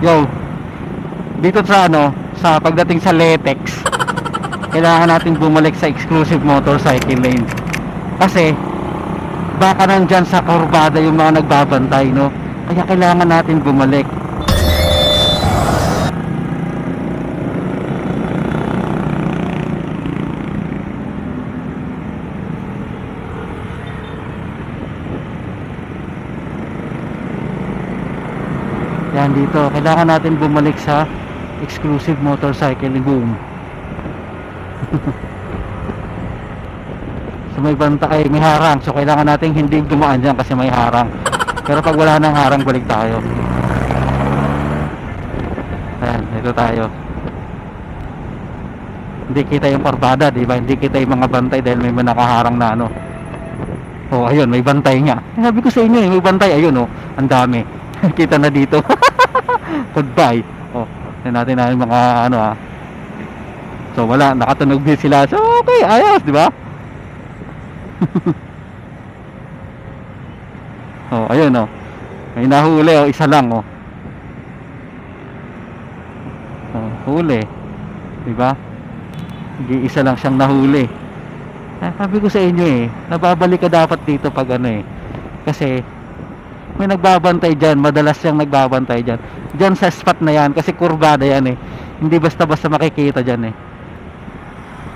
Yo, dito sa ano, sa pagdating sa Letex, kailangan natin bumalik sa exclusive motorcycle lane. Kasi, baka nandyan sa kurbada yung mga nagbabantay, no? Kaya kailangan natin bumalik. Yan dito, kailangan natin bumalik sa exclusive motorcycle boom. so may banta ay may harang, so kailangan natin hindi dumaan dyan kasi may harang. Pero pag wala nang harang, balik tayo. Ayan, dito tayo. Hindi kita yung korbada, di ba? Hindi kita yung mga bantay dahil may nakaharang na ano. Oh, ayun, may bantay nga. Sabi ko sa inyo, eh, may bantay. Ayun, oh, ang dami. kita na dito. Goodbye. Oh, tingnan natin na yung mga ano ah. So wala, nakatunog din sila. So okay, ayos, di ba? oh, ayun oh. May nahuli oh, isa lang oh. Oh, huli. Di ba? Isa lang siyang nahuli. Eh, sabi ko sa inyo eh, nababalik ka dapat dito pag ano eh. Kasi may nagbabantay dyan, madalas siyang nagbabantay dyan. Dyan sa spot na yan, kasi kurbada yan eh. Hindi basta-basta makikita dyan eh.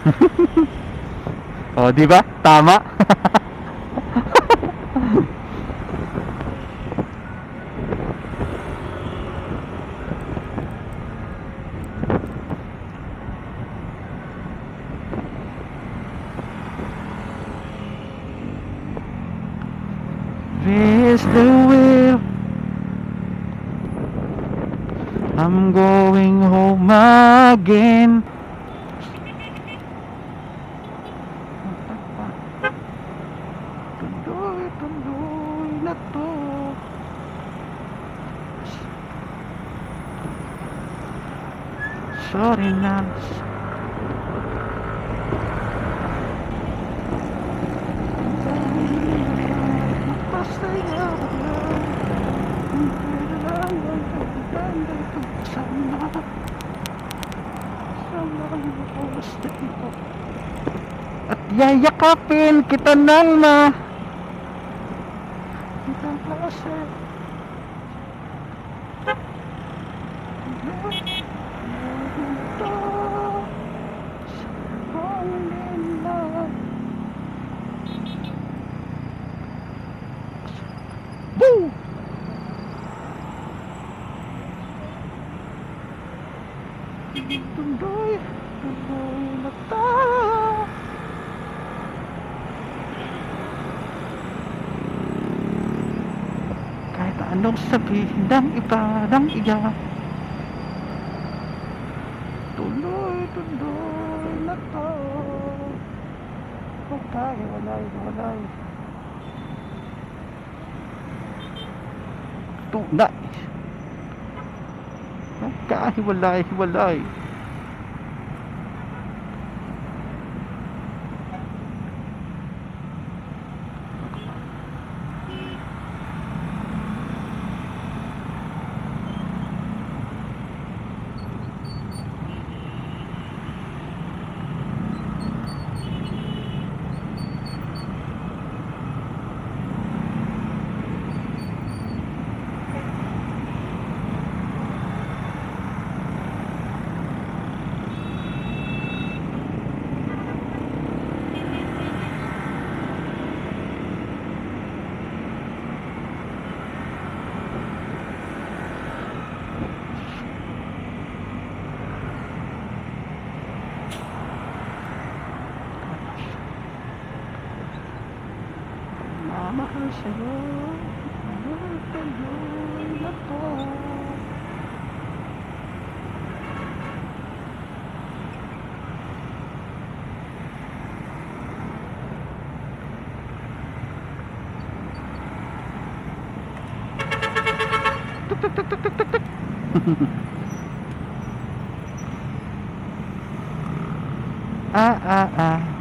oh, di ba? Tama. This the will. I'm going home again. Tuloy, tuloy na to. Sorry Nance At yayakapin kita ng ma Kitang klase Boo! Tundoy, tundoy na tayo Anong sabihin ng iba ng iya? Tuloy, tuloy na to. Huwag tayo, walay, walay. Tunay. Magkahiwalay, hiwalay. Mamahal وحشرات يأكلون الطعام ah, ah, ah.